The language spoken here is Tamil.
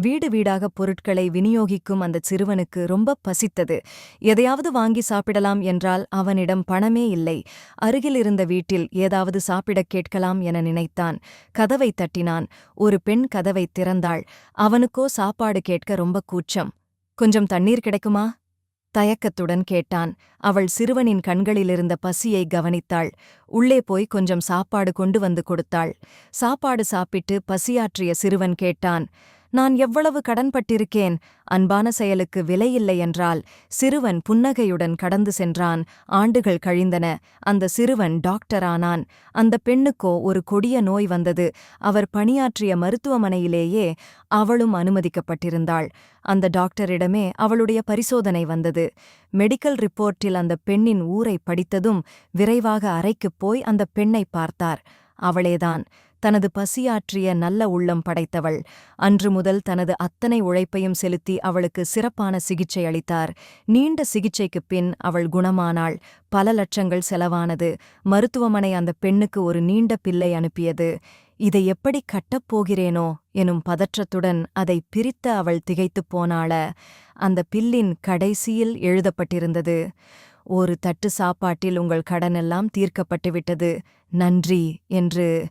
வீடு வீடாக பொருட்களை விநியோகிக்கும் அந்த சிறுவனுக்கு ரொம்ப பசித்தது. எதையாவது வாங்கி சாப்பிடலாம் என்றால் அவனிடம் பணமே இல்லை. அருகில் இருந்த வீட்டில் ஏதாவது சாப்பிடக் கேட்கலாம் என நினைத்தான். கதவை தட்டினான். ஒரு பெண் கதவை திறந்தாள். அவனுக்கோ சாப்பாடு கேட்க ரொம்ப கூச்சம். கொஞ்சம் தண்ணீர் கிடைக்குமா? தயக்கத்துடன் கேட்டான். அவள் சிறுவனின் கண்களிலிருந்த பசியை கவனித்தாள். உள்ளே போய் கொஞ்சம் சாப்பாடு கொண்டு வந்து கொடுத்தாள். சாப்பாடு சாப்பிட்டு பசியாற்றிய சிறுவன் கேட்டான். நான் எவ்வளவு கடன்பட்டிருக்கேன்? அன்பான செயலுக்கு விலையில்லை என்றால் சிறுவன் புன்னகையுடன் கடந்து சென்றான். ஆண்டுகள் கழிந்தன. அந்த சிறுவன் டாக்டரானான் அந்த பெண்ணுக்கோ ஒரு கொடிய நோய் வந்தது. அவர் பணியாற்றிய மருத்துவமனையிலேயே அவளும் அனுமதிக்கப்பட்டிருந்தாள். அந்த டாக்டரிடமே அவளுடைய பரிசோதனை வந்தது. மெடிக்கல் ரிப்போர்ட்டில் அந்த பெண்ணின் ஊரை படித்ததும் விரைவாக அறைக்குப் போய் அந்த பெண்ணை பார்த்தார். அவளேதான். தனது பசியாற்றிய நல்ல உள்ளம் படைத்தவள். அன்று முதல் தனது அத்தனை உழைப்பையும் செலுத்தி அவளுக்கு சிறப்பான சிகிச்சை அளித்தார். நீண்ட சிகிச்சைக்குப் பின் அவள் குணமானாள். பல லட்சங்கள் செலவானது. மருத்துவமனை அந்த பெண்ணுக்கு ஒரு நீண்ட பிள்ளை அனுப்பியது. இதை எப்படி கட்டப் போகிறேனோ? எனும் பதற்றத்துடன் அதை பிரித்த அவள் திகைத்துப் போனாள. அந்த பில்லின் கடைசியில் எழுதப்பட்டிருந்தது. ஒரு தட்டு சாப்பாட்டில் உங்கள் கடனெல்லாம் தீர்க்கப்பட்டுவிட்டது. நன்றி என்று